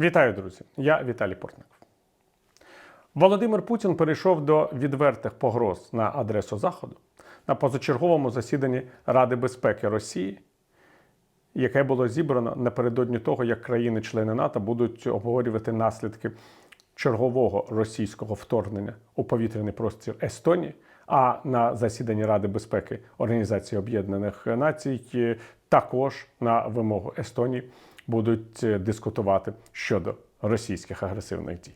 Вітаю, друзі! Я Віталій Портников. Володимир Путін перейшов до відвертих погроз на адресу Заходу на позачерговому засіданні Ради безпеки Росії, яке було зібрано напередодні того, як країни-члени НАТО будуть обговорювати наслідки чергового російського вторгнення у повітряний простір Естонії. А на засіданні Ради безпеки Організації Об'єднаних Націй також на вимогу Естонії будуть е, дискутувати щодо російських агресивних дій.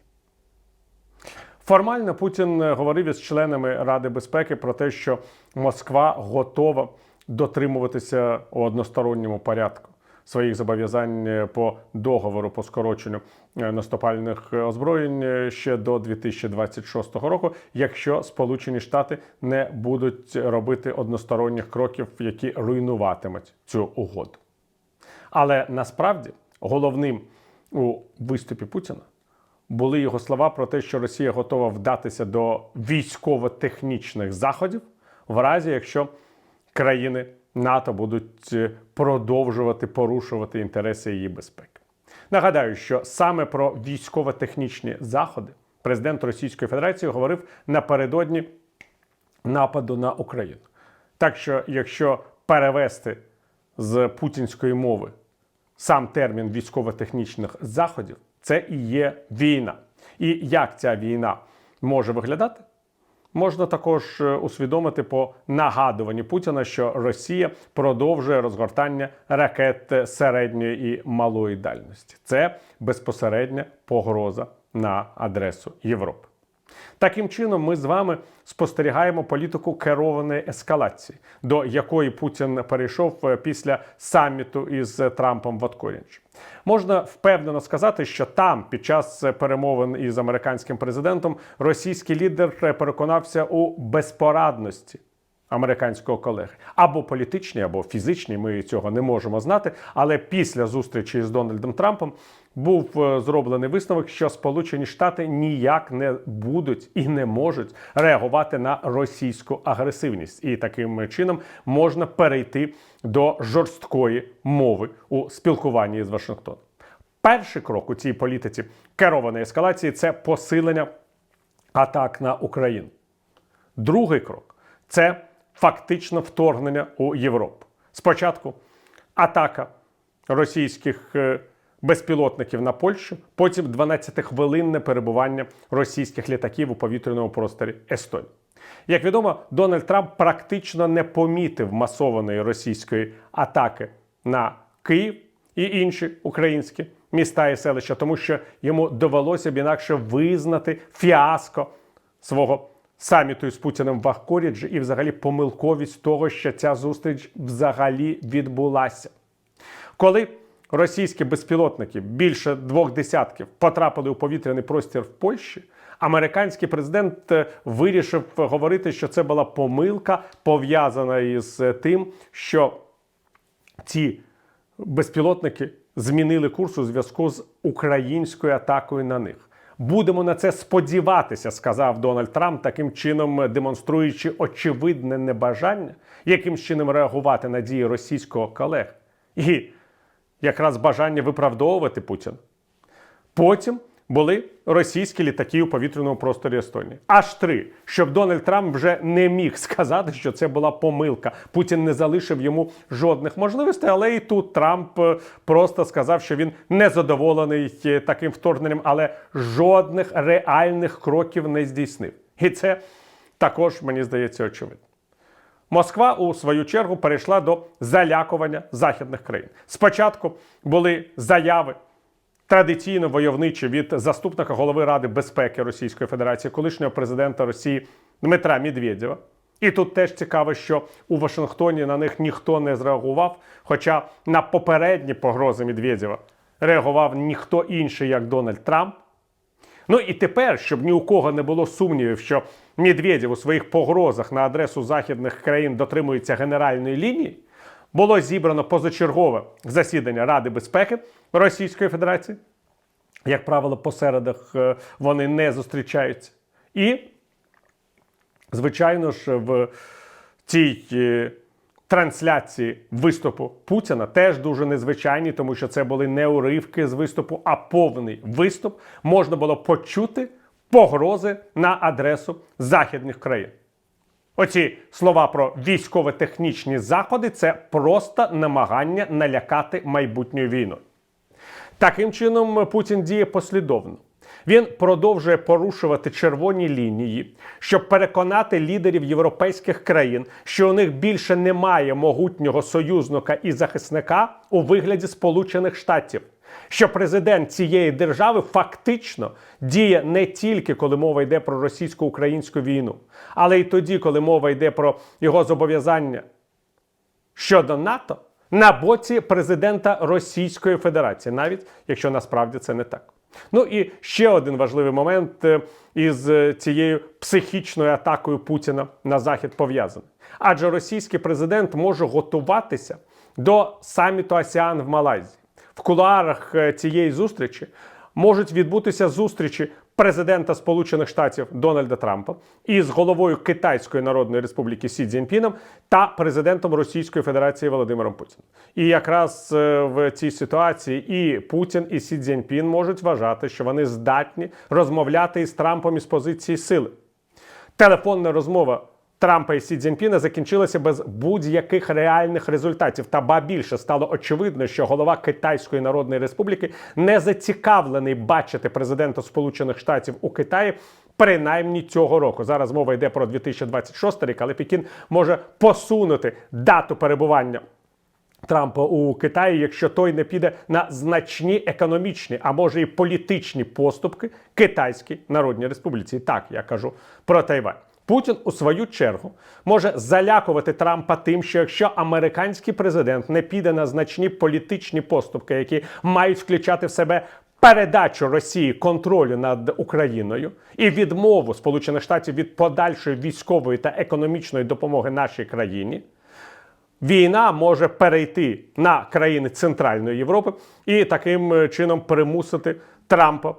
Формально Путін е, говорив із членами Ради безпеки про те, що Москва готова дотримуватися у односторонньому порядку своїх зобов'язань е, по договору по скороченню е, наступальних озброєнь е, ще до 2026 року, якщо Сполучені Штати не будуть робити односторонніх кроків, які руйнуватимуть цю угоду. Але насправді головним у виступі Путіна були його слова про те, що Росія готова вдатися до військово-технічних заходів, в разі якщо країни НАТО будуть е, продовжувати порушувати інтереси її безпеки. Нагадаю, що саме про військово-технічні заходи президент Російської Федерації говорив напередодні нападу на Україну. Так що, якщо перевести з путінської мови сам термін військово-технічних заходів, це і є війна. І як ця війна може виглядати? Можна також е, усвідомити по нагадуванні Путіна, що Росія продовжує розгортання ракет середньої і малої дальності. Це безпосередня погроза на адресу Європи. Таким чином, ми з вами спостерігаємо політику керованої ескалації, до якої Путін перейшов е, після саміту із Трампом в Откорінч. Можна впевнено сказати, що там, під час перемовин із американським президентом, російський лідер переконався у безпорадності американського колеги або політичні, або фізичні. Ми цього не можемо знати. Але після зустрічі з Дональдом Трампом був е, зроблений висновок, що Сполучені Штати ніяк не будуть і не можуть реагувати на російську агресивність, і таким чином можна перейти до жорсткої мови у спілкуванні з Вашингтоном. Перший крок у цій політиці керованої ескалації це посилення атак на Україну. Другий крок це фактично вторгнення у Європу. Спочатку атака російських е, безпілотників на Польщу, потім 12-хвилинне перебування російських літаків у повітряному просторі Естонії. Як відомо, Дональд Трамп практично не помітив масованої російської атаки на Київ і інші українські міста і селища, тому що йому довелося б інакше визнати фіаско свого саміту із Путіним в Ахкоріджі і взагалі помилковість того, що ця зустріч взагалі відбулася. Коли російські безпілотники більше двох десятків потрапили у повітряний простір в Польщі, американський президент е, вирішив говорити, що це була помилка пов'язана із тим, що ці безпілотники змінили курс у зв'язку з українською атакою на них. Будемо на це сподіватися, сказав Дональд Трамп, таким чином демонструючи очевидне небажання, яким чином реагувати на дії російського колег, і якраз бажання виправдовувати Путіна. Потім були російські літаки у повітряному просторі Естонії. Аж три, щоб Дональд Трамп вже не міг сказати, що це була помилка. Путін не залишив йому жодних можливостей, але і тут Трамп е, просто сказав, що він не задоволений е, таким вторгненням, але жодних реальних кроків не здійснив. І це також мені здається очевидно. Москва у свою чергу перейшла до залякування західних країн. Спочатку були заяви традиційно войовничі від заступника голови Ради безпеки Російської Федерації, колишнього президента Росії Дмитра Медведєва. І тут теж цікаво, що у Вашингтоні на них ніхто не зреагував. Хоча на попередні погрози Медведєва реагував ніхто інший, як Дональд Трамп. Ну і тепер, щоб ні у кого не було сумнівів, що Медведєв у своїх погрозах на адресу західних країн дотримується генеральної лінії, було зібрано позачергове засідання Ради безпеки Російської Федерації. Як правило, по середах е, вони не зустрічаються. І, звичайно ж, в цій е, трансляції виступу Путіна теж дуже незвичайні, тому що це були не уривки з виступу, а повний виступ. Можна було почути погрози на адресу західних країн. Оці слова про військово-технічні заходи це просто намагання налякати майбутню війну. Таким чином, Путін діє послідовно. Він продовжує порушувати червоні лінії, щоб переконати лідерів європейських країн, що у них більше немає могутнього союзника і захисника у вигляді Сполучених Штатів. Що президент цієї держави фактично діє не тільки коли мова йде про російсько-українську війну, але й тоді, коли мова йде про його зобов'язання щодо НАТО на боці президента Російської Федерації, навіть якщо насправді це не так. Ну і ще один важливий момент е, із е, цією психічною атакою Путіна на захід пов'язаний. Адже російський президент може готуватися до саміту АСіАН в Малайзії. В кулуарах е, цієї зустрічі можуть відбутися зустрічі президента Сполучених Штатів Дональда Трампа із головою Китайської Народної Республіки Сі Цзіньпіном та президентом Російської Федерації Володимиром Путіним. І якраз е, в цій ситуації і Путін, і Сі Цзіньпін можуть вважати, що вони здатні розмовляти із Трампом із позиції сили. Телефонна розмова Трампа і Сі Цзіньпіна закінчилася без будь-яких реальних результатів. Та ба більше стало очевидно, що голова Китайської Народної Республіки не зацікавлений бачити президента Сполучених Штатів у Китаї. Принаймні цього року зараз мова йде про 2026 рік, але Пекін може посунути дату перебування Трампа у Китаї, якщо той не піде на значні економічні, а може і політичні поступки Китайській Народній Республіці. Так я кажу про Тайвань. Путін у свою чергу може залякувати Трампа тим, що якщо американський президент не піде на значні політичні поступки, які мають включати в себе передачу Росії контролю над Україною і відмову Сполучених Штатів від подальшої військової та економічної допомоги нашій країні війна може перейти на країни Центральної Європи і таким е, чином примусити Трампа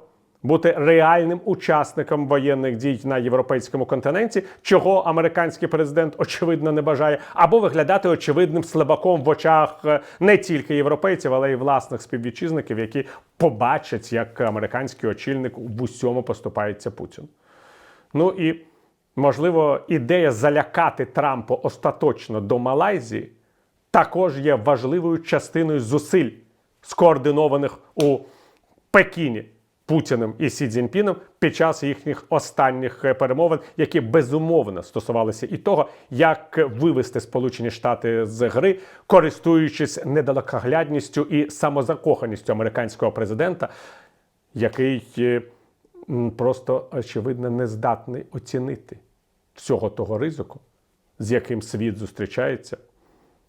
бути реальним учасником воєнних дій на європейському континенті, чого американський президент очевидно не бажає, або виглядати очевидним слабаком в очах е, не тільки європейців, але й власних співвітчизників, які побачать, як американський очільник в усьому поступається Путіну. Ну і можливо, ідея залякати Трампа остаточно до Малайзії також є важливою частиною зусиль, скоординованих у Пекіні Путіним і Сі Цзіньпіном під час їхніх останніх е, перемовин, які безумовно стосувалися і того, як вивести Сполучені Штати з гри, користуючись недалекоглядністю і самозакоханістю американського президента, який е, просто очевидно не здатний оцінити всього того ризику, з яким світ зустрічається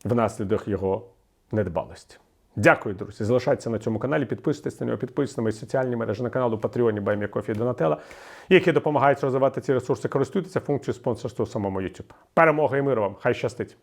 внаслідок його недбалості. Дякую, друзі. Залишайтеся на цьому каналі, підписуйтесь на нього, підписуйтесь на мої соціальні мережі на каналу Patreon, Баймія Кофі Донателла, які допомагають розвивати ці ресурси. Користуйтеся функцією спонсорства у самому YouTube. Перемога і миру вам! Хай щастить!